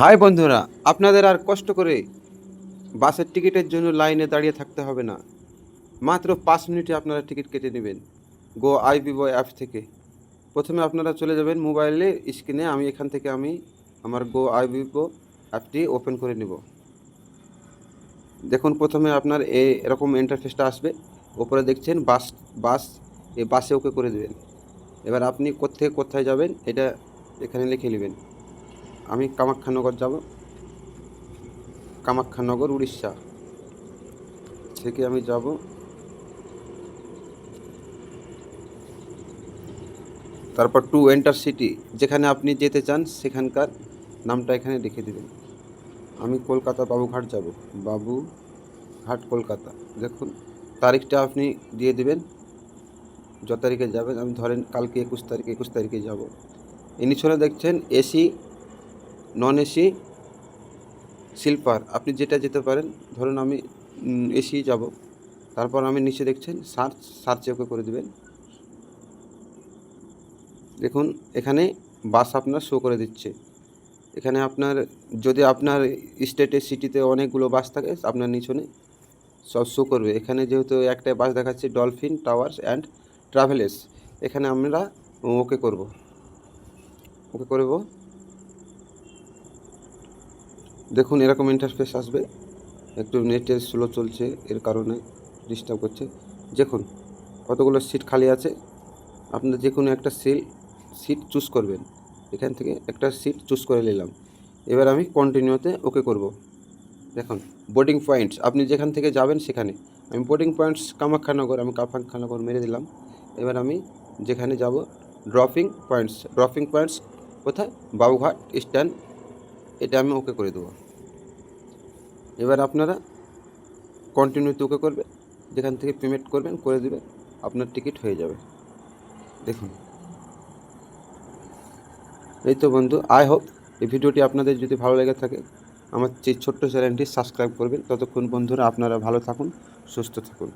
High বন্ধুরা, আপনাদের আর কষ্ট করে বাসের টিকিটের জন্য লাইনে দাঁড়িয়ে থাকতে হবে না। মাত্র পাঁচ মিনিটে আপনারা টিকিট কেটে নেবেন গো বিবো অ্যাপ থেকে। প্রথমে আপনারা চলে যাবেন মোবাইলে, স্ক্রিনে আমি এখান থেকে আমি আমার গো আই বিবো অ্যাপটি ওপেন করে নেব। দেখুন, প্রথমে আপনার এরকম ইন্টারফেসটা আসবে। ওপরে দেখছেন বাস বাস, এ বাসে ওকে করে দেবেন। এবার আপনি কোথেকে কোথায় যাবেন, এটা এখানে লিখে নেবেন। আমি কামাখ্যানগর যাব। কামাখ্যানগর, উড়িষ্যা থেকে আমি যাব। তারপর টু এন্টার সিটি, যেখানে আপনি যেতে চান, সেখানকার নামটা এখানে লিখে দেবেন। আমি কলকাতা বাবুঘাট যাব। বাবুঘাট, কলকাতা। দেখুন, তারিখটা আপনি দিয়ে দেবেন। যত তারিখে যাবেন, আমি ধরেন কালকে একুশ তারিখে একুশ তারিখে যাব। ইনিশনে দেখছেন, এসি নন এসি স্লিপার আপনি যেটা যেতে পারেন, ধরুন আমি এসি যাব, তারপর আমি নিচে দেখছেন সার্চ সার্চে ওকে করে দেবেন। দেখুন, এখানে বাস আপনার শো করে দিচ্ছে। এখানে আপনার, যদি আপনার স্টেটে সিটিতে অনেকগুলো বাস থাকে, আপনার নিচনে সব শো করবে। এখানে যেহেতু একটা বাস দেখাচ্ছে ডলফিন টাওয়ার্স অ্যান্ড ট্রাভেলেস এখানে আমরা, ওকে করব। ওকে করব দেখুন, এরকম ইন্টারফেস আসবে। একটু নেটে স্লো চলছে, এর কারণে ডিস্টার্ব করছে। দেখুন, কতগুলো সিট খালি আছে। আপনার যে কোনো একটা সিল সিট চুজ করবেন। এখান থেকে একটা সিট চুজ করে নিলাম। এবার আমি কন্টিনিউতে ওকে করব। দেখুন বোর্ডিং পয়েন্টস আপনি যেখান থেকে যাবেন সেখানে। আমি বোর্ডিং পয়েন্টস কামাখ্যানগর, আমি কামাখ্যানগর মেরে দিলাম। এবার আমি যেখানে যাব ড্রপিং পয়েন্টস ড্রপিং পয়েন্টস কোথায়? বাবুঘাট স্ট্যান্ড এটা আমি ওকে করে দেবো। এবার আপনারা কন্টিনিউতে ওকে করবে, যেখান থেকে পেমেন্ট করবেন করে দেবেন, আপনার টিকিট হয়ে যাবে। দেখুন। এই তো বন্ধু আই হোপ এই ভিডিওটি আপনাদের যদি ভালো লেগে থাকে, আমার ছোট্ট চ্যানেলটি সাবস্ক্রাইব করবেন। ততক্ষণ বন্ধুরা আপনারা ভালো থাকুন, সুস্থ থাকুন।